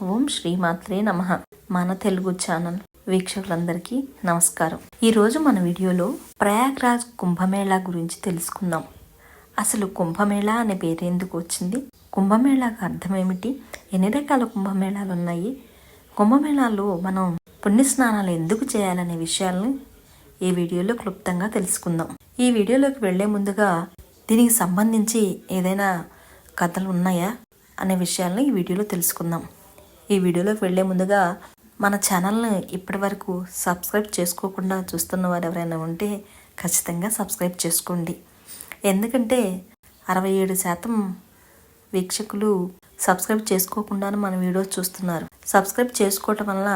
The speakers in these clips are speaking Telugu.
ఓం శ్రీమాత్రే నమ. మన తెలుగు ఛానల్ వీక్షకులందరికీ నమస్కారం. ఈరోజు మన వీడియోలో ప్రయాగ్రాజ్ కుంభమేళా గురించి తెలుసుకుందాం. అసలు కుంభమేళా అనే పేరు ఎందుకు వచ్చింది? కుంభమేళాకు అర్థం ఏమిటి? ఎన్ని రకాల కుంభమేళాలు ఉన్నాయి? కుంభమేళాలో మనం పుణ్యస్నానాలు ఎందుకు చేయాలనే విషయాలను ఈ వీడియోలో క్లుప్తంగా తెలుసుకుందాం. ఈ వీడియోలోకి వెళ్ళే ముందుగా దీనికి సంబంధించి ఏదైనా కథలు ఉన్నాయా? అనే విషయాలను ఈ వీడియోలో తెలుసుకుందాం. ఈ వీడియోలోకి వెళ్ళే ముందుగా మన ఛానల్ని ఇప్పటి వరకు సబ్స్క్రైబ్ చేసుకోకుండా చూస్తున్న వారు ఎవరైనా ఉంటే ఖచ్చితంగా సబ్స్క్రైబ్ చేసుకోండి. ఎందుకంటే అరవై ఏడు శాతం వీక్షకులు సబ్స్క్రైబ్ చేసుకోకుండానే మన వీడియోస్ చూస్తున్నారు. సబ్స్క్రైబ్ చేసుకోవటం వల్ల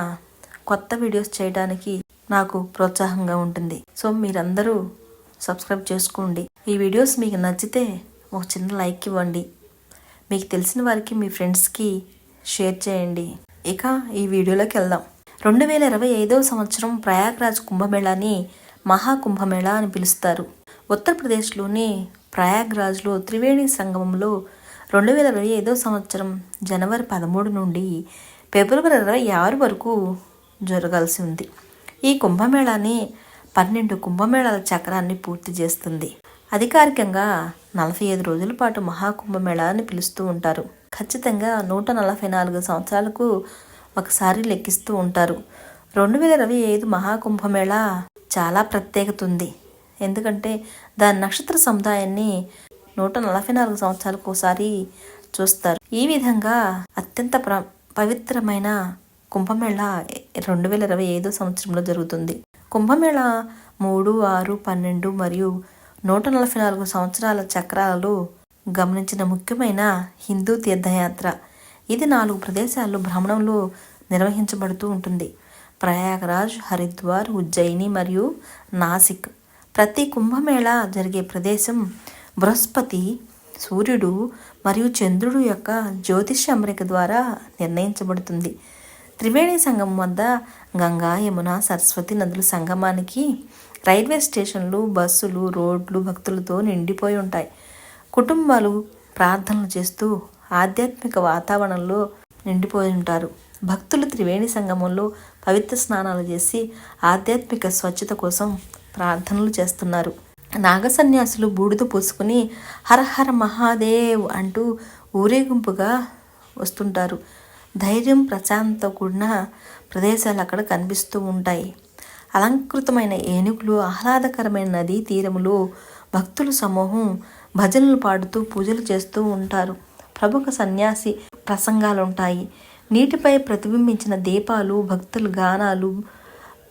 కొత్త వీడియోస్ చేయడానికి నాకు ప్రోత్సాహంగా ఉంటుంది. సో మీరందరూ సబ్స్క్రైబ్ చేసుకోండి. ఈ వీడియోస్ మీకు నచ్చితే ఒక చిన్న లైక్ ఇవ్వండి. మీకు తెలిసిన వారికి మీ ఫ్రెండ్స్కి షేర్ చేయండి. ఇక ఈ వీడియోలోకి వెళ్దాం. రెండు వేల ఇరవై ఐదవ సంవత్సరం ప్రయాగ్రాజ్ కుంభమేళాని మహాకుంభమేళా అని పిలుస్తారు. ఉత్తరప్రదేశ్లోని ప్రయాగ్రాజ్లో త్రివేణి సంగమంలో రెండు వేల ఇరవై ఐదవ సంవత్సరం జనవరి పదమూడు నుండి ఫిబ్రవరి ఇరవై ఆరు వరకు జరగాల్సి ఉంది. ఈ కుంభమేళాని పన్నెండు కుంభమేళాల చక్రాన్ని పూర్తి చేస్తుంది. అధికారికంగా నలభై ఐదు రోజుల పాటు మహాకుంభమేళా అని పిలుస్తూ ఉంటారు. ఖచ్చితంగా నూట నలభై నాలుగు సంవత్సరాలకు ఒకసారి లెక్కిస్తూ ఉంటారు. రెండు వేల ఇరవై ఐదు మహాకుంభమేళా చాలా ప్రత్యేకత ఉంది. ఎందుకంటే దాని నక్షత్ర సముదాయాన్ని నూట నలభై నాలుగు సంవత్సరాలకు ఒకసారి చూస్తారు. ఈ విధంగా అత్యంత ప్ర పవిత్రమైన కుంభమేళ రెండు వేల ఇరవై ఐదో సంవత్సరంలో జరుగుతుంది. కుంభమేళ మూడు ఆరు పన్నెండు మరియు నూట నలభై నాలుగు సంవత్సరాల చక్రాలలో గమనించిన ముఖ్యమైన హిందూ తీర్థయాత్ర. ఇది నాలుగు ప్రదేశాల్లో భ్రమణంలో నిర్వహించబడుతూ ఉంటుంది. ప్రయాగరాజ్ హరిద్వార్ ఉజ్జయిని మరియు నాసిక్. ప్రతి కుంభమేళా జరిగే ప్రదేశం బృహస్పతి సూర్యుడు మరియు చంద్రుడు యొక్క జ్యోతిష్య అమరిక ద్వారా నిర్ణయించబడుతుంది. త్రివేణి సంగమం వద్ద గంగా యమున సరస్వతి నదుల సంగమానికి రైల్వే స్టేషన్లు బస్సులు రోడ్లు భక్తులతో నిండిపోయి ఉంటాయి. కుటుంబాలు ప్రార్థనలు చేస్తూ ఆధ్యాత్మిక వాతావరణంలో నిండిపోయి ఉంటారు. భక్తులు త్రివేణి సంగమంలో పవిత్ర స్నానాలు చేసి ఆధ్యాత్మిక స్వచ్ఛత కోసం ప్రార్థనలు చేస్తున్నారు. నాగసన్యాసులు బూడిద పూసుకుని హరహర హర మహాదేవ్ అంటూ ఊరేగింపుగా వస్తుంటారు. ధైర్యం ప్రశాంత కూడిన ప్రదేశాలు అక్కడ కనిపిస్తూ ఉంటాయి. అలంకృతమైన ఏనుగులు ఆహ్లాదకరమైన నదీ తీరములో భక్తుల సమూహం భజనలు పాడుతూ పూజలు చేస్తూ ఉంటారు. ప్రముఖ సన్యాసి ప్రసంగాలు ఉంటాయి నీటిపై ప్రతిబింబించిన దీపాలు భక్తుల గానాలు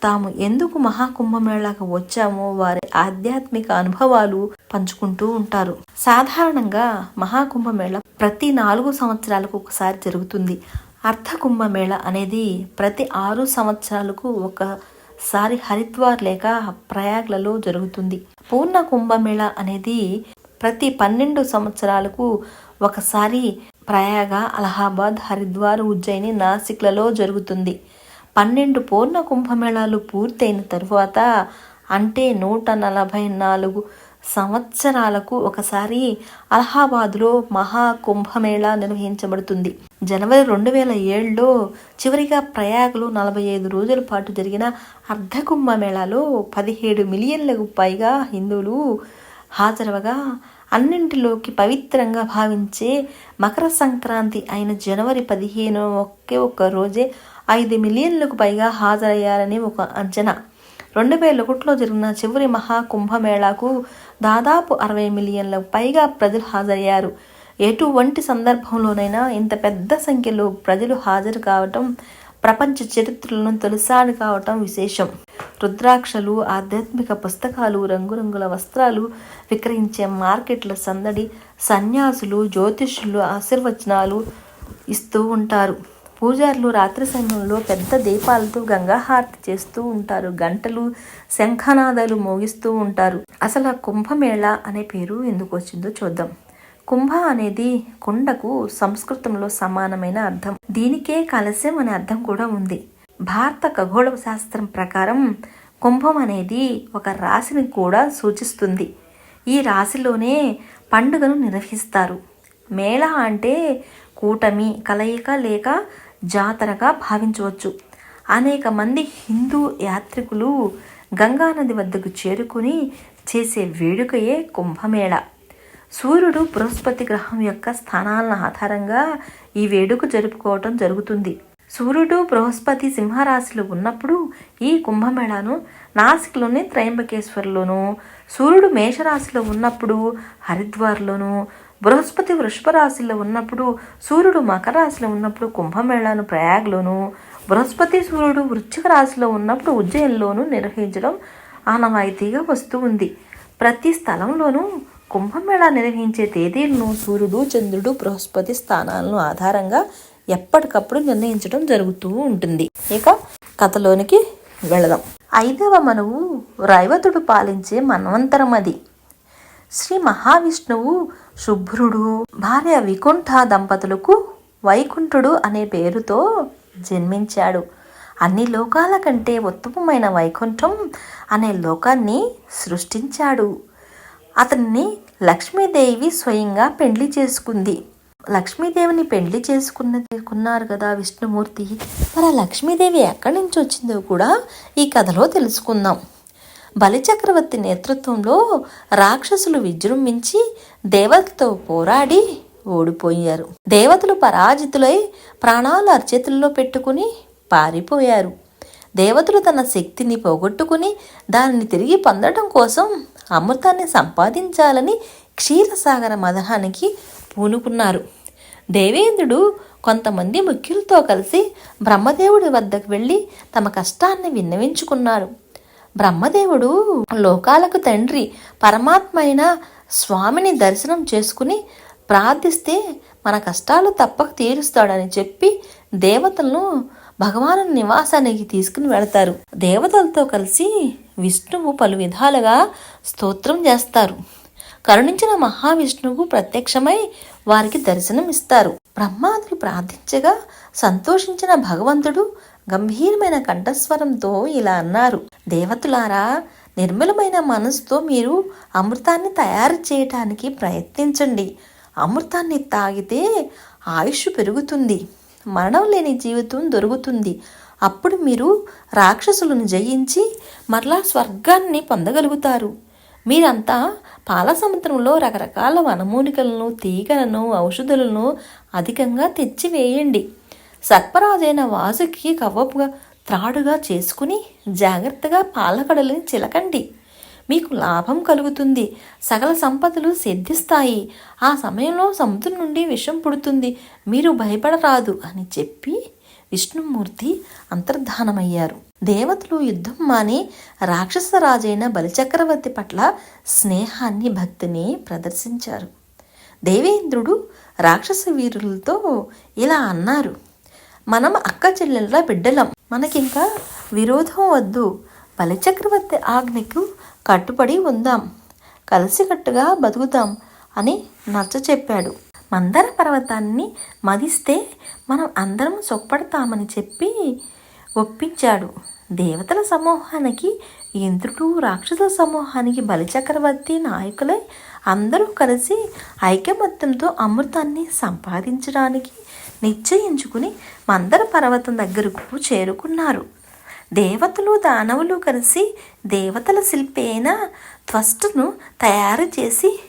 తాము ఎందుకు మహాకుంభమేళాకు వచ్చామో వారి ఆధ్యాత్మిక అనుభవాలు పంచుకుంటూ ఉంటారు. సాధారణంగా మహాకుంభమేళ ప్రతి నాలుగు సంవత్సరాలకు ఒకసారి జరుగుతుంది. అర్ధ కుంభమేళ అనేది ప్రతి ఆరు సంవత్సరాలకు ఒకసారి హరిద్వార్ లేక ప్రయాగ్లలో జరుగుతుంది. పూర్ణ కుంభమేళ అనేది ప్రతి పన్నెండు సంవత్సరాలకు ఒకసారి ప్రయాగ అలహాబాద్ హరిద్వార్ ఉజ్జయిని నాసిక్లలో జరుగుతుంది. పన్నెండు పూర్ణ కుంభమేళాలు పూర్తయిన తరువాత అంటే నూట నలభై నాలుగు సంవత్సరాలకు ఒకసారి అలహాబాద్లో మహా కుంభమేళా నిర్వహించబడుతుంది. జనవరి రెండు వేల ఏడులో చివరిగా ప్రయాగ్లో నలభై ఐదు రోజుల పాటు జరిగిన అర్ధ కుంభమేళాలో పదిహేడు మిలియన్లకు పైగా హిందువులు హాజరవగా అన్నింటిలోకి పవిత్రంగా భావించే మకర సంక్రాంతి అయిన జనవరి పదిహేను ఒకే ఒక్క రోజే ఐదు మిలియన్లకు పైగా హాజరయ్యారని ఒక అంచనా. రెండు వేల ఒకటిలో జరిగిన చివరి మహాకుంభమేళాకు దాదాపు అరవై మిలియన్లకు పైగా ప్రజలు హాజరయ్యారు. ఎటువంటి సందర్భంలోనైనా ఇంత పెద్ద సంఖ్యలో ప్రజలు హాజరు కావటం ప్రపంచ చరిత్రలను తొలిసారి కావటం విశేషం. రుద్రాక్షలు ఆధ్యాత్మిక పుస్తకాలు రంగురంగుల వస్త్రాలు విక్రయించే మార్కెట్ల సందడి సన్యాసులు జ్యోతిష్యులు ఆశీర్వచనాలు ఇస్తూ ఉంటారు. పూజారులు రాత్రి సమయంలో పెద్ద దీపాలతో గంగాహారతి చేస్తూ ఉంటారు. గంటలు శంఖనాదాలు మోగిస్తూ ఉంటారు. అసలు ఆ కుంభమేళ అనే పేరు ఎందుకు వచ్చిందో చూద్దాం. కుంభ అనేది కుండకు సంస్కృతంలో సమానమైన అర్థం. దీనికే కలశం అనే అర్థం కూడా ఉంది. భారత ఖగోళ శాస్త్రం ప్రకారం కుంభం అనేది ఒక రాశిని కూడా సూచిస్తుంది. ఈ రాశిలోనే పండుగను నిర్వహిస్తారు. మేళ అంటే కూటమి కలయిక లేక జాతరగా భావించవచ్చు. అనేక మంది హిందూ యాత్రికులు గంగానది వద్దకు చేరుకుని చేసే వేడుకయే కుంభమేళ. సూర్యుడు బృహస్పతి గ్రహం యొక్క స్థానాలను ఆధారంగా ఈ వేడుక జరుపుకోవటం జరుగుతుంది. సూర్యుడు బృహస్పతి సింహరాశిలో ఉన్నప్పుడు ఈ కుంభమేళాను నాసిక్లోని త్రయంబకేశ్వర్లోను సూర్యుడు మేషరాశిలో ఉన్నప్పుడు హరిద్వార్లోను బృహస్పతి వృషభ రాశిలో ఉన్నప్పుడు సూర్యుడు మకర రాశిలో ఉన్నప్పుడు కుంభమేళాను ప్రయాగ్లోను బృహస్పతి సూర్యుడు వృశ్చిక రాశిలో ఉన్నప్పుడు ఉజ్జయంలోను నిర్వహించడం ఆనవాయితీగా వస్తూ ఉంది. ప్రతి స్థలంలోనూ కుంభమేళా నిర్వహించే తేదీలను సూర్యుడు చంద్రుడు బృహస్పతి స్థానాలను ఆధారంగా ఎప్పటికప్పుడు నిర్ణయించడం జరుగుతూ ఉంటుంది. ఇక కథలోనికి వెళదాం. ఐదవ మనువు రైవతుడు పాలించే మన్వంతరం అది శ్రీ మహావిష్ణువు శుభ్రుడు భార్య వికుంఠ దంపతులకు వైకుంఠుడు అనే పేరుతో జన్మించాడు. అన్ని లోకాల కంటే ఉత్తమమైన వైకుంఠం అనే లోకాన్ని సృష్టించాడు. అతన్ని లక్ష్మీదేవి స్వయంగా పెండ్లి చేసుకుంది. లక్ష్మీదేవిని పెండ్లి చేసుకున్నది కదా విష్ణుమూర్తి. మరి ఆ లక్ష్మీదేవి ఎక్కడి నుంచి వచ్చిందో కూడా ఈ కథలో తెలుసుకుందాం. బలిచక్రవర్తి నేతృత్వంలో రాక్షసులు విజృంభించి దేవతతో పోరాడి ఓడిపోయారు. దేవతలు పరాజితులై ప్రాణాలు అర్చేతుల్లో పెట్టుకుని పారిపోయారు. దేవతలు తన శక్తిని పోగొట్టుకుని దానిని తిరిగి పొందడం కోసం అమృతాన్ని సంపాదించాలని క్షీరసాగర మదనానికి పూనుకున్నారు. దేవేంద్రుడు కొంతమంది ముఖ్యులతో కలిసి బ్రహ్మదేవుడి వద్దకు వెళ్ళి తమ కష్టాన్ని విన్నవించుకున్నారు. బ్రహ్మదేవుడు లోకాలకు తండ్రి పరమాత్మ అయిన స్వామిని దర్శనం చేసుకుని ప్రార్థిస్తే మన కష్టాలు తప్పక తీరుస్తాడని చెప్పి దేవతలను భగవాను నివాసానికి తీసుకుని వెళతారు. దేవతలతో కలిసి విష్ణువు పలు విధాలుగా స్తోత్రం చేస్తారు. కరుణించిన మహావిష్ణువు ప్రత్యక్షమై వారికి దర్శనం ఇస్తారు బ్రహ్మాదులు ప్రార్థించగా సంతోషించిన భగవంతుడు గంభీరమైన కంఠస్వరంతో ఇలా అన్నారు. దేవతులారా నిర్మలమైన మనసుతో మీరు అమృతాన్ని తయారు చేయటానికి ప్రయత్నించండి. అమృతాన్ని తాగితే ఆయుష్ పెరుగుతుంది. మరణం లేని జీవితం దొరుకుతుంది. అప్పుడు మీరు రాక్షసులను జయించి మరలా స్వర్గాన్ని పొందగలుగుతారు. మీరంతా పాల సముద్రంలో రకరకాల వనమూలికలను తీగలను ఔషధులను అధికంగా తెచ్చివేయండి. సర్పరాజైన వాసుకి కవ్వపుగా త్రాడుగా చేసుకుని జాగ్రత్తగా పాలకడలని చిలకండి. మీకు లాభం కలుగుతుంది. సకల సంపదలు సిద్ధిస్తాయి. ఆ సమయంలో సముద్రం నుండి విషం పుడుతుంది. మీరు భయపడరాదు అని చెప్పి విష్ణుమూర్తి అంతర్ధానమయ్యారు. దేవతలు యుద్ధం మాని రాక్షసరాజైన బలిచక్రవర్తి పట్ల స్నేహాన్ని భక్తిని ప్రదర్శించారు. దేవేంద్రుడు రాక్షస వీరులతో ఇలా అన్నారు. మనం అక్క చెల్లెళ్ళ బిడ్డలం. మనకింకా విరోధం వద్దు. బలిచక్రవర్తి ఆజ్ఞకు కట్టుబడి ఉందాం. కలిసికట్టుగా బతుకుతాం అని నచ్చ చెప్పాడు మందర పర్వతాన్ని మదిస్తే మనం అందరం సొప్పడతామని చెప్పి ఒప్పించాడు. దేవతల సమూహానికి ఇంద్రుడు రాక్షసుల సమూహానికి బలిచక్రవర్తి నాయకులై అందరూ కలిసి ఐకమత్యంతో అమృతాన్ని సంపాదించడానికి నిశ్చయించుకుని మందర పర్వతం దగ్గరకు చేరుకున్నారు. దేవతలు దానవులు కలిసి దేవతల శిల్పి అయిన త్వస్టును తయారు చేసి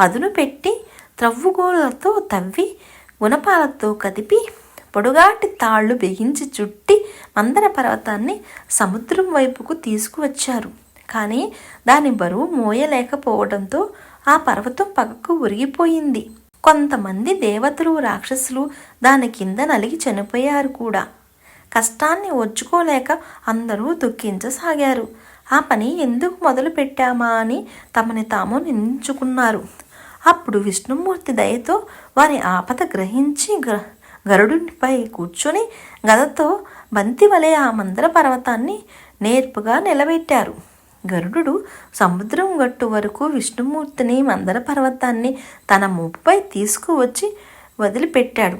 పదును పెట్టి త్రవ్వుగోలతో తవ్వి గుణపాలతో కదిపి పొడుగాటి తాళ్ళు బిగించి చుట్టి మందర పర్వతాన్ని సముద్రం వైపుకు తీసుకువచ్చారు. కానీ దాని బరువు మోయలేకపోవడంతో ఆ పర్వతం పక్కకు ఉరిగిపోయింది. కొంతమంది దేవతలు రాక్షసులు దాని కింద నలిగి చనిపోయారు కూడా. కష్టాన్ని ఒచ్చుకోలేక అందరూ దుఃఖించసాగారు. ఆ పని ఎందుకు మొదలు పెట్టామా అని తమని తాము నిందించుకున్నారు అప్పుడు విష్ణుమూర్తి దయతో వారి ఆపద గ్రహించి గరుడునిపై కూర్చొని గదతో బంతి వలె ఆ మందర పర్వతాన్ని నేర్పుగా నిలబెట్టారు. గరుడు సముద్రం గట్టు వరకు విష్ణుమూర్తిని మందర పర్వతాన్ని తన ముప్పుపై తీసుకువచ్చి వదిలిపెట్టాడు.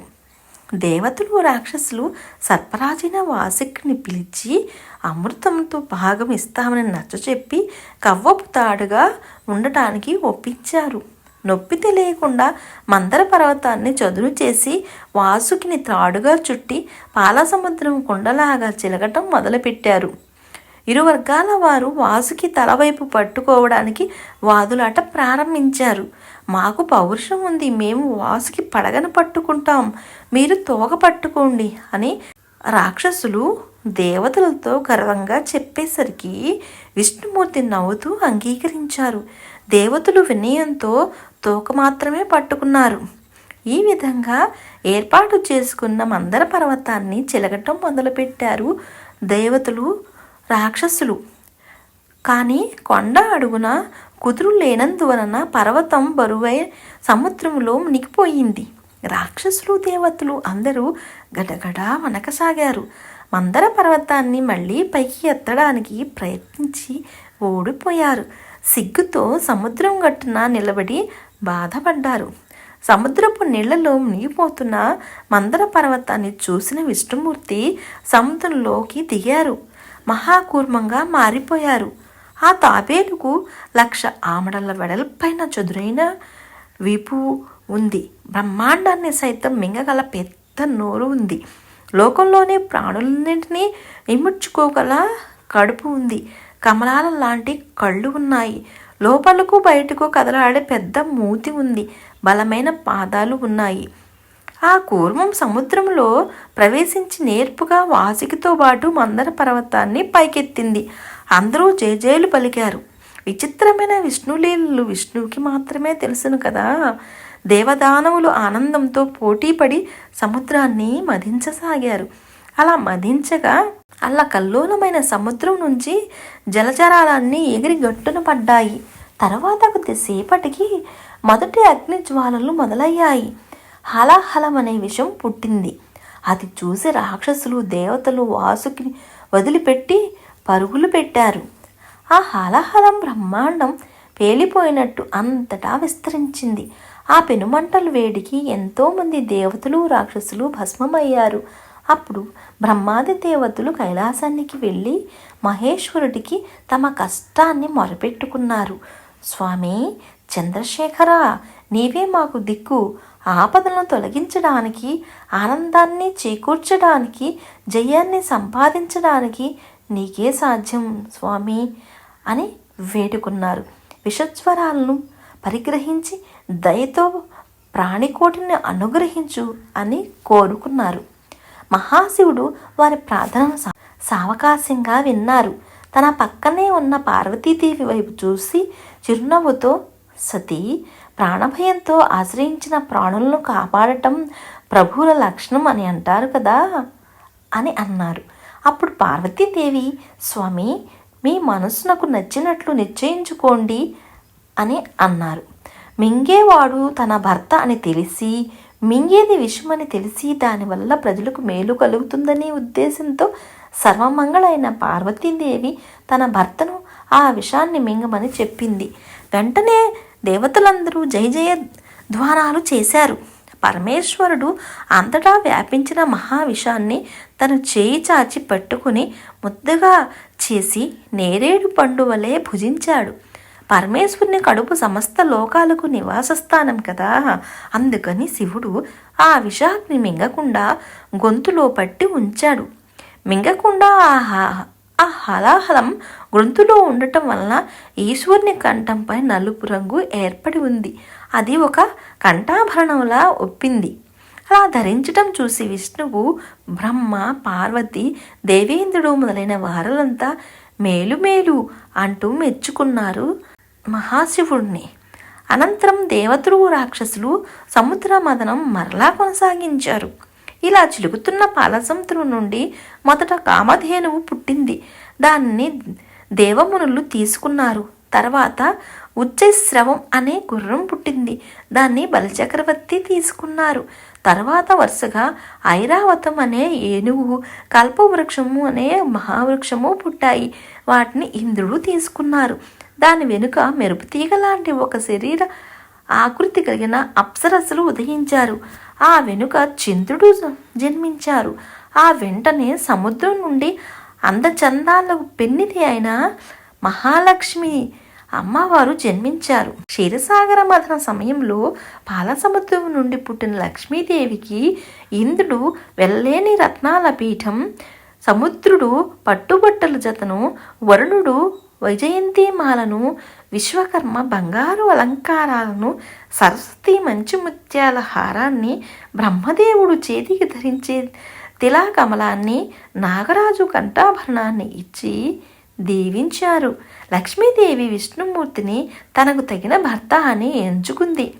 దేవతలు రాక్షసులు సర్పరాజైన వాసిక్ని పిలిచి అమృతంతో భాగం ఇస్తామని నచ్చచెప్పి కవ్వపు తాడుగా ఉండటానికి ఒప్పించారు. నొప్పి తెలియకుండా మందర పర్వతాన్ని చదును చేసి వాసుకిని త్రాడుగా చుట్టి పాలసముద్రం కుండలాగా చిలకటం మొదలుపెట్టారు. ఇరు వర్గాల వారు వాసుకి తలవైపు పట్టుకోవడానికి వాదులాట ప్రారంభించారు. మాకు పౌరుషం ఉంది మేము వాసుకి పడగను పట్టుకుంటాం మీరు తోగ పట్టుకోండి అని రాక్షసులు దేవతలతో గర్వంగా చెప్పేసరికి విష్ణుమూర్తి నవ్వుతూ అంగీకరించారు. దేవతలు వినయంతో తోక మాత్రమే పట్టుకున్నారు. ఈ విధంగా ఏర్పాటు చేసుకున్న మందర పర్వతాన్ని చిలకటం మొదలుపెట్టారు దేవతలు రాక్షసులు. కానీ కొండ అడుగున కుదురు లేనందువలన పర్వతం బరువై సముద్రంలో మునిగిపోయింది. రాక్షసులు దేవతలు అందరూ గడగడ వనకసాగారు మందర పర్వతాన్ని మళ్ళీ పైకి ఎత్తడానికి ప్రయత్నించి ఓడిపోయారు. సిగ్గుతో సముద్రం గట్టున నిలబడి బాధపడ్డారు. సముద్రపు నీళ్ళలో మునిగిపోతున్న మందర పర్వతాన్ని చూసిన విష్ణుమూర్తి సముద్రంలోకి దిగారు. మహాకూర్మంగా మారిపోయారు. ఆ తాబేలుకు లక్ష ఆమడల వెడల్పైన చదురైన వీపు ఉంది. బ్రహ్మాండాన్ని సైతం మింగగల పెద్ద నోరు ఉంది. లోకంలోనే ప్రాణులన్నింటినీ ఇముడ్చుకోగల కడుపు ఉంది. కమలాల లాంటి కళ్ళు ఉన్నాయి. లోపలకు బయటకు కదలాడే పెద్ద మూతి ఉంది. బలమైన పాదాలు ఉన్నాయి. ఆ కూర్మం సముద్రంలో ప్రవేశించి నేర్పుగా వాసికితో పాటు మందర పర్వతాన్ని పైకెత్తింది. అందరూ జేజేలు పలికారు. విచిత్రమైన విష్ణులీలలు విష్ణువుకి మాత్రమే తెలుసును కదా. దేవదానవులు ఆనందంతో పోటీపడి సముద్రాన్ని మదించసాగారు అలా మదించగా అలా కల్లోలమైన సముద్రం నుంచి జలచరాలన్నీ ఎగిరి గట్టున పడ్డాయి. తర్వాత కొద్దిసేపటికి మొదటి అగ్ని జ్వాలలు మొదలయ్యాయి. హలాహలం అనే విషం పుట్టింది. అది చూసి రాక్షసులు దేవతలు వాసుకి వదిలిపెట్టి పరుగులు పెట్టారు. ఆ హలహలం బ్రహ్మాండం పేలిపోయినట్టు అంతటా విస్తరించింది. ఆ పెనుమంటల వేడికి ఎంతోమంది దేవతలు రాక్షసులు భస్మమయ్యారు. అప్పుడు బ్రహ్మాది దేవతలు కైలాసానికి వెళ్ళి మహేశ్వరుడికి తమ కష్టాన్ని మొరపెట్టుకున్నారు. స్వామి చంద్రశేఖర నీవే మాకు దిక్కు. ఆపదలను తొలగించడానికి ఆనందాన్ని చేకూర్చడానికి జయాన్ని సంపాదించడానికి నీకే సాధ్యం స్వామి అని వేడుకున్నారు. విషజ్వరాలను పరిగ్రహించి దయతో ప్రాణికోటిని అనుగ్రహించు అని కోరుకున్నారు. మహాశివుడు వారి ప్రార్థన సావకాశంగా విన్నారు. తన పక్కనే ఉన్న పార్వతీదేవి వైపు చూసి చిరునవ్వుతో సతీ ప్రాణభయంతో ఆశ్రయించిన ప్రాణులను కాపాడటం ప్రభువుల లక్షణం అని అంటారు కదా అని అన్నారు. అప్పుడు పార్వతీదేవి స్వామి మీ మనసునకు నచ్చినట్లు నిశ్చయించుకోండి అని అన్నారు. మింగేవాడు తన భర్త అని తెలిసి మింగేది విషమని తెలిసి దానివల్ల ప్రజలకు మేలు కలుగుతుందనే ఉద్దేశంతో సర్వమంగళైన పార్వతీదేవి తన భర్తను ఆ విషాన్ని మింగమని చెప్పింది. వెంటనే దేవతలందరూ జయ జయ ధ్వానాలు చేశారు. పరమేశ్వరుడు అంతటా వ్యాపించిన మహావిషాన్ని తను చేయి చాచి పట్టుకుని ముద్దగా చేసి నేరేడు పండు వలె భుజించాడు. పరమేశ్వరుని కడుపు సమస్త లోకాలకు నివాస స్థానం కదా. అందుకని శివుడు ఆ విషాగ్ని మింగకుండా గొంతులో పట్టి ఉంచాడు. మింగకుండా ఆహా ఆ హలాహలం గొంతులో ఉండటం వలన ఈశ్వరుని కంఠంపై నలుపు రంగు ఏర్పడి ఉంది. అది ఒక కంఠాభరణంలా ఒప్పింది. అలా ధరించటం చూసి విష్ణువు బ్రహ్మ పార్వతి దేవేంద్రుడు మొదలైన వారులంతా మేలు మేలు అంటూ మెచ్చుకున్నారు మహాశివుడిని అనంతరం దేవతలు రాక్షసులు సముద్ర మదనం మరలా కొనసాగించారు. ఇలా చిలుకుతున్న పాలసముద్రం నుండి మొదట కామధేనువు పుట్టింది. దాన్ని దేవమునులు తీసుకున్నారు. తర్వాత ఉచ్చశ్రవం అనే గుర్రం పుట్టింది. దాన్ని బలిచక్రవర్తి తీసుకున్నారు. తర్వాత వరుసగా ఐరావతం అనే ఏనుగు కల్పవృక్షము అనే మహావృక్షము పుట్టాయి. వాటిని ఇంద్రుడు తీసుకున్నారు. దాని వెనుక మెరుపు తీగ లాంటి ఒక శరీర ఆకృతి కలిగిన అప్సరస్సులు ఉదయించారు. ఆ వెనుక చంద్రుడు జన్మించారు. ఆ వెంటనే సముద్రం నుండి అందచందాలకు పెన్నిది అయిన మహాలక్ష్మి అమ్మవారు జన్మించారు. క్షీరసాగర మథన సమయంలో పాలసముద్రం నుండి పుట్టిన లక్ష్మీదేవికి ఇంద్రుడు వెళ్ళలేని రత్నాల పీఠం సముద్రుడు పట్టుబట్టల జతను వరుణుడు వైజయంతిమాలను విశ్వకర్మ బంగారు అలంకారాలను సరస్వతి మంచి ముత్యాల హారాన్ని బ్రహ్మదేవుడు చేతికి ధరించే తిలాకమలాన్ని నాగరాజు కంఠాభరణాన్ని ఇచ్చి దీవించారు. లక్ష్మీదేవి విష్ణుమూర్తిని తనకు తగిన భర్త అని ఎంచుకుంది.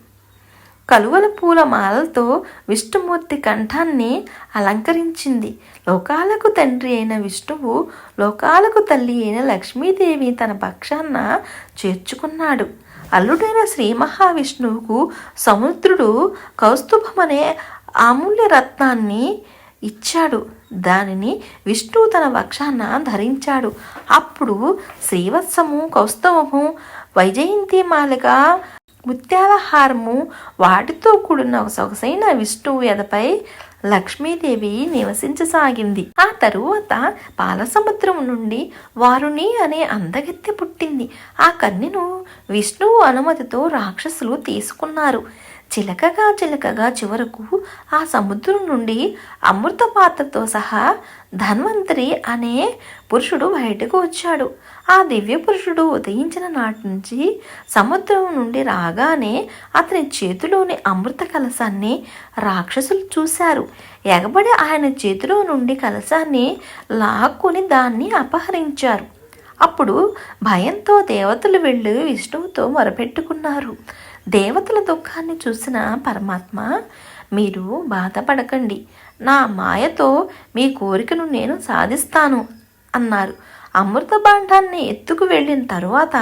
కలువల పూల మాలలతో విష్ణుమూర్తి కంఠాన్ని అలంకరించింది. లోకాలకు తండ్రి అయిన విష్ణువు లోకాలకు తల్లి అయిన లక్ష్మీదేవి తన పక్షాన చేర్చుకున్నాడు. అల్లుడైన శ్రీ మహావిష్ణువుకు సముద్రుడు కౌస్తుభమనే అమూల్య రత్నాన్ని ఇచ్చాడు. దానిని విష్ణువు తన వక్షాన ధరించాడు. అప్పుడు శ్రీవత్సము కౌస్తవము వైజయంతి మాలిక ముత్యాల హారము వాటితో కూడిన ఒక సొగసైన విష్ణువు ఎదపై లక్ష్మీదేవి నివసించసాగింది. ఆ తరువాత పాలసముద్రం నుండి వారుని అనే అందగత్తె పుట్టింది. ఆ కన్యను విష్ణువు అనుమతితో రాక్షసులు తీసుకున్నారు. చిలకగా చిలకగా చివరకు ఆ సముద్రం నుండి అమృత పాత్రతో సహా ధన్వంతరి అనే పురుషుడు బయటకు వచ్చాడు. ఆ దివ్య పురుషుడు ఉదయించిన నాటి నుంచి సముద్రం నుండి రాగానే అతని చేతిలోని అమృత కలశాన్ని రాక్షసులు చూశారు. ఎగబడి ఆయన చేతిలో నుండి కలశాన్ని లాక్కుని దాన్ని అపహరించారు. అప్పుడు భయంతో దేవతలు వెళ్ళి విష్ణువుతో మొరపెట్టుకున్నారు. దేవతల దుఃఖాన్ని చూసిన పరమాత్మ మీరు బాధపడకండి. నా మాయతో మీ కోరికను నేను సాధిస్తాను అన్నారు. అమృత భాండాన్ని ఎత్తుకు వెళ్ళిన తరువాత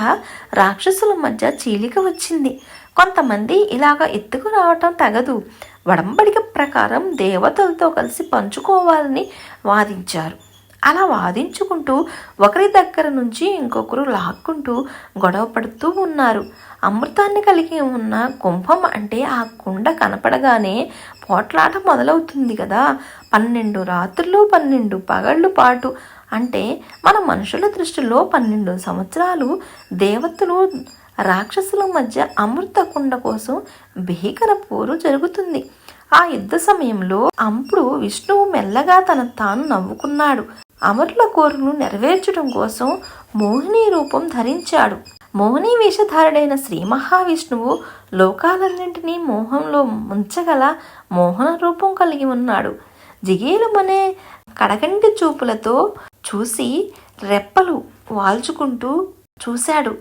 రాక్షసుల మధ్య చీలిక వచ్చింది. కొంతమంది ఇలాగ ఎత్తుకు రావటం తగదు. వడంబడిక ప్రకారం దేవతలతో కలిసి పంచుకోవాలని వాదించారు. అలా వాదించుకుంటూ ఒకరి దగ్గర నుంచి ఇంకొకరు లాక్కుంటూ గొడవ పడుతూ ఉన్నారు. అమృతాన్ని కలిగి ఉన్న కుంభం అంటే ఆ కుండ కనపడగానే పోట్లాట మొదలవుతుంది కదా. పన్నెండు రాత్రులు పన్నెండు పగళ్ళు పాటు అంటే మన మనుషుల దృష్టిలో పన్నెండు సంవత్సరాలు దేవతలు రాక్షసుల మధ్య అమృత కుండ కోసం భీకర పోరు జరుగుతుంది. ఆ యుద్ధ సమయంలో అంపుడు విష్ణువు మెల్లగా తన తాను నవ్వుకున్నాడు. అమరుల కోరును నెరవేర్చడం కోసం మోహిని రూపం ధరించాడు. మోహిని వేషధారుడైన శ్రీ మహావిష్ణువు లోకాలన్నింటినీ మోహంలో ముంచగల మోహన రూపం కలిగి ఉన్నాడు. జిగేలమనే కడగంటి చూపులతో చూసి రెప్పలు వాల్చుకుంటూ చూశాడు.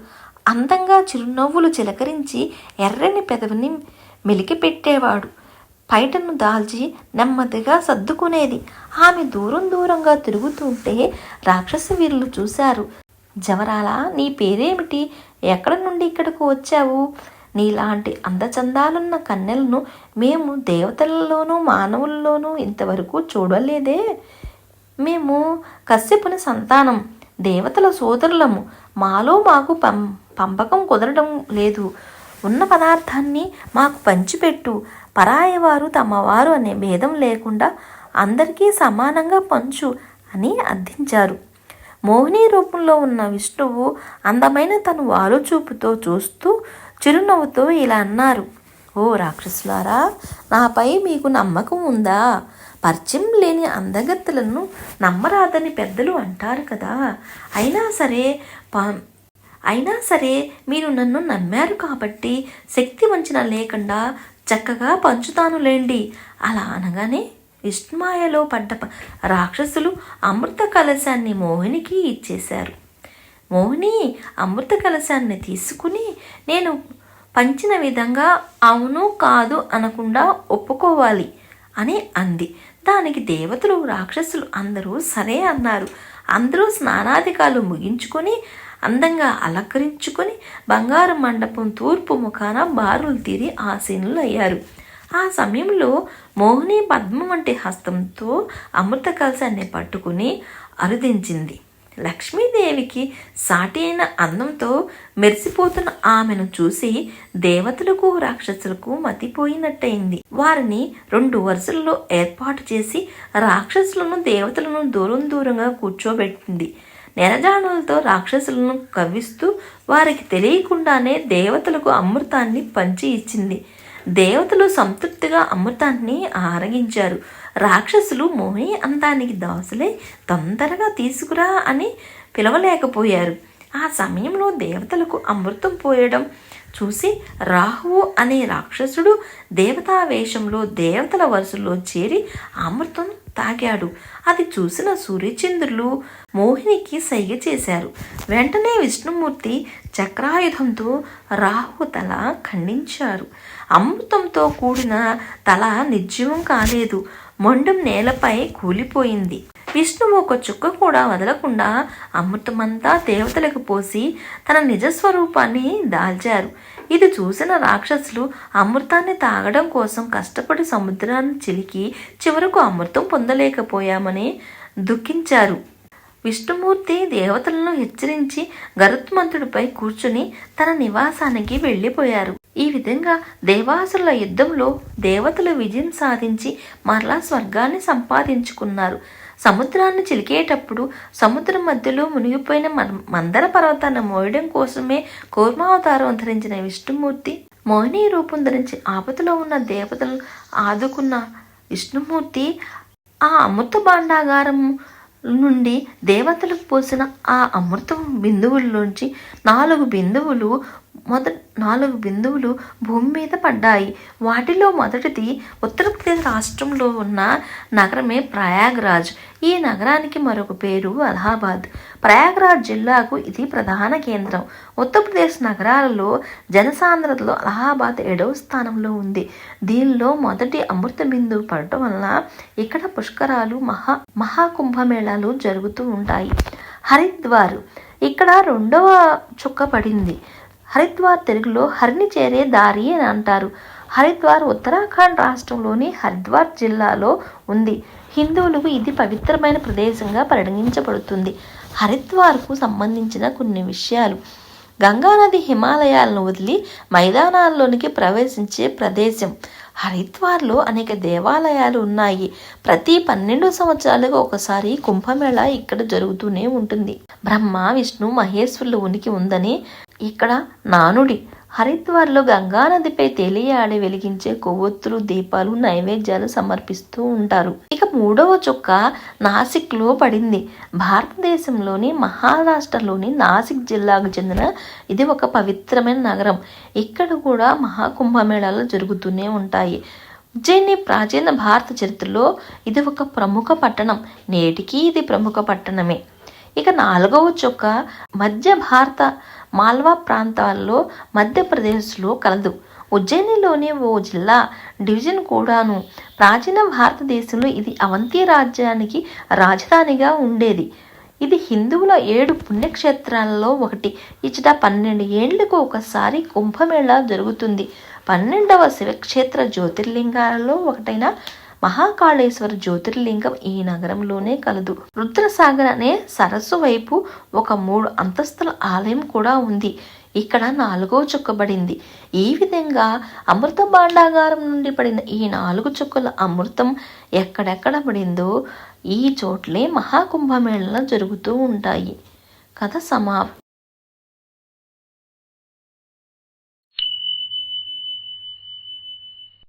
అందంగా చిరునవ్వులు చిలకరించి ఎర్రని పెదవిని మెలికి పెట్టేవాడు పైటను దాల్చి నెమ్మదిగా సర్దుకునేది. ఆమె దూరం దూరంగా తిరుగుతుంటే రాక్షస వీరులు చూశారు. జవరాల నీ పేరేమిటి? ఎక్కడ నుండి ఇక్కడకు వచ్చావు? నీలాంటి అందచందాలున్న కన్నెలను మేము దేవతలలోనూ మానవుల్లోనూ ఇంతవరకు చూడలేదే. మేము కశ్యపుని సంతానం దేవతల సోదరులము. మాలో మాకు పం పంపకం కుదరడం లేదు. ఉన్న పదార్థాన్ని మాకు పంచిపెట్టు. పరాయవారు తమవారు అనే భేదం లేకుండా అందరికీ సమానంగా పంచు అని అర్థించారు. మోహిని రూపంలో ఉన్న విష్ణువు అందమైన తను వారు చూపుతో చూస్తూ చిరునవ్వుతో ఇలా అన్నారు ఓ రాక్షసులారా నాపై మీకు నమ్మకం ఉందా? పరిచయం లేని అందగత్తెలను నమ్మరాదని పెద్దలు అంటారు కదా. అయినా సరే అయినా సరే మీరు నన్ను నమ్మారు కాబట్టి శక్తి వంచన లేకుండా చక్కగా పంచుతాను లేండి. అలా అనగానే విష్ణుమాయలో పడ్డ రాక్షసులు అమృత కలశాన్ని మోహినికి ఇచ్చేశారు. మోహిని అమృత కలశాన్ని తీసుకుని నేను పంచిన విధంగా అవును కాదు అనకుండా ఒప్పుకోవాలి అని అంది. దానికి దేవతలు రాక్షసులు అందరూ సరే అన్నారు. అందరూ స్నానాధికాలు ముగించుకొని అందంగా అలంకరించుకొని బంగారు మండపం తూర్పు ముఖాన బారులు తీరి ఆసీనులు అయ్యారు ఆ సమయంలో మోహిని పద్మం వంటి హస్తంతో అమృత కలశాన్ని పట్టుకుని అరుదించింది. లక్ష్మీదేవికి సాటి అయిన అందంతో మెరిసిపోతున్న ఆమెను చూసి దేవతలకు రాక్షసులకు మతిపోయినట్టయింది. వారిని రెండు వరుసల్లో ఏర్పాటు చేసి రాక్షసులను దేవతలను దూరం దూరంగా కూర్చోబెట్టింది. నెరజాణులతో రాక్షసులను కవ్విస్తూ వారికి తెలియకుండానే దేవతలకు అమృతాన్ని పంచి ఇచ్చింది. దేవతలు సంతృప్తిగా అమృతాన్ని ఆరగించారు. రాక్షసులు మోహి అంతానికి దాసులై తొందరగా తీసుకురా అని పిలవలేకపోయారు. ఆ సమయంలో దేవతలకు అమృతం పోయడం చూసి రాహువు అనే రాక్షసుడు దేవతా వేషంలో దేవతల వరుసలో చేరి అమృతం తాగాడు. అది చూసిన సూర్యచంద్రులు మోహినికి సైగ చేశారు. వెంటనే విష్ణుమూర్తి చక్రాయుధంతో రాహు తల ఖండించారు. అమృతంతో కూడిన తల నిర్జీవం కాలేదు. మొండం నేలపై కూలిపోయింది. విష్ణువు ఒక చుక్క కూడా వదలకుండా అమృతమంతా దేవతలకు పోసి తన నిజస్వరూపాన్ని దాల్చారు. ఇది చూసిన రాక్షసులు అమృతాన్ని తాగడం కోసం కష్టపడి సముద్రాన్ని చిలికి చివరకు అమృతం పొందలేకపోయామని దుఃఖించారు. విష్ణుమూర్తి దేవతలను హెచ్చరించి గరుత్మంతుడిపై కూర్చుని తన నివాసానికి వెళ్ళిపోయారు. ఈ విధంగా దేవాసుల యుద్ధంలో దేవతలు విజయం సాధించి మరలా స్వర్గాన్ని సంపాదించుకున్నారు. సముద్రాన్ని చిలికేటప్పుడు సముద్రం మధ్యలో మునిగిపోయిన మందర పర్వతాన్ని మోయడం కోసమే కూర్మావతారం ధరించిన విష్ణుమూర్తి. మోహిని రూపం ధరించి ఆపదలో ఉన్న దేవతలను ఆదుకున్న విష్ణుమూర్తి ఆ అమృత భాండాగారం నుండి దేవతలకు పోసిన ఆ అమృతం బిందువుల్లోంచి నాలుగు బిందువులు మొద నాలుగు బిందువులు భూమి మీద పడ్డాయి. వాటిలో మొదటిది ఉత్తరప్రదేశ్ రాష్ట్రంలో ఉన్న నగరమే ప్రయాగ్రాజ్. ఈ నగరానికి మరొక పేరు అలహాబాద్. ప్రయాగ్రాజ్ జిల్లాకు ఇది ప్రధాన కేంద్రం. ఉత్తరప్రదేశ్ నగరాలలో జనసాంద్రతలో అలహాబాద్ ఏడవ స్థానంలో ఉంది. దీనిలో మొదటి అమృత బిందువు పడటం వలన ఇక్కడ పుష్కరాలు మహా మహాకుంభమేళాలు జరుగుతూ ఉంటాయి. హరిద్వార్. ఇక్కడ రెండవ చుక్క పడింది. హరిద్వార్ తెలుగులో హరిని చేరే దారి అని అంటారు. హరిద్వార్ ఉత్తరాఖండ్ రాష్ట్రంలోని హరిద్వార్ జిల్లాలో ఉంది. హిందువులకు ఇది పవిత్రమైన ప్రదేశంగా పరిగణించబడుతుంది. హరిద్వార్కు సంబంధించిన కొన్ని విషయాలు. గంగానది హిమాలయాలను వదిలి మైదానాల్లోనికి ప్రవేశించే ప్రదేశం. హరిద్వార్లో అనేక దేవాలయాలు ఉన్నాయి. ప్రతి పన్నెండు సంవత్సరాలకు ఒకసారి కుంభమేళా ఇక్కడ జరుగుతూనే ఉంటుంది. బ్రహ్మ విష్ణు మహేశ్వరుల ఉనికి ఉందని ఇక్కడ నానుడి హరిద్వార్లో గంగానదిపై తేలియాడి వెలిగించే కొవ్వొత్తులు దీపాలు నైవేద్యాలు సమర్పిస్తూ ఉంటారు. ఇక మూడవ చుక్క నాసిక్లో పడింది. భారతదేశంలోని మహారాష్ట్రలోని నాసిక్ జిల్లాకు చెందిన ఇది ఒక పవిత్రమైన నగరం. ఇక్కడ కూడా మహాకుంభమేళాలు జరుగుతూనే ఉంటాయి. ఉజ్జయిని ప్రాచీన భారత చరిత్రలో ఇది ఒక ప్రముఖ పట్టణం. నేటికీ ఇది ప్రముఖ పట్టణమే. ఇక నాలుగవ చుక్క మధ్య భారత మాల్వా ప్రాంతాల్లో మధ్యప్రదేశ్లో కలదు. ఉజ్జయినిలోని ఓ జిల్లా డివిజన్ కూడాను. ప్రాచీన భారతదేశంలో ఇది అవంతి రాజ్యానికి రాజధానిగా ఉండేది. ఇది హిందువుల ఏడు పుణ్యక్షేత్రాలలో ఒకటి. ఇచ్చట పన్నెండు ఏండ్లకు ఒకసారి కుంభమేళా జరుగుతుంది. పన్నెండవ శివక్షేత్ర జ్యోతిర్లింగాలలో ఒకటైన మహాకాళేశ్వర జ్యోతిర్లింగం ఈ నగరంలోనే కలదు. రుద్రసాగర్ అనే సరస్సు వైపు ఒక మూడు అంతస్తుల ఆలయం కూడా ఉంది. ఇక్కడ నాలుగో చుక్కబడింది ఈ విధంగా అమృత భాండాగారం నుండి పడిన ఈ నాలుగు చుక్కల అమృతం ఎక్కడెక్కడ పడిందో ఈ చోట్లే మహాకుంభమేళలు జరుగుతూ ఉంటాయి. కథ సమాప్తం.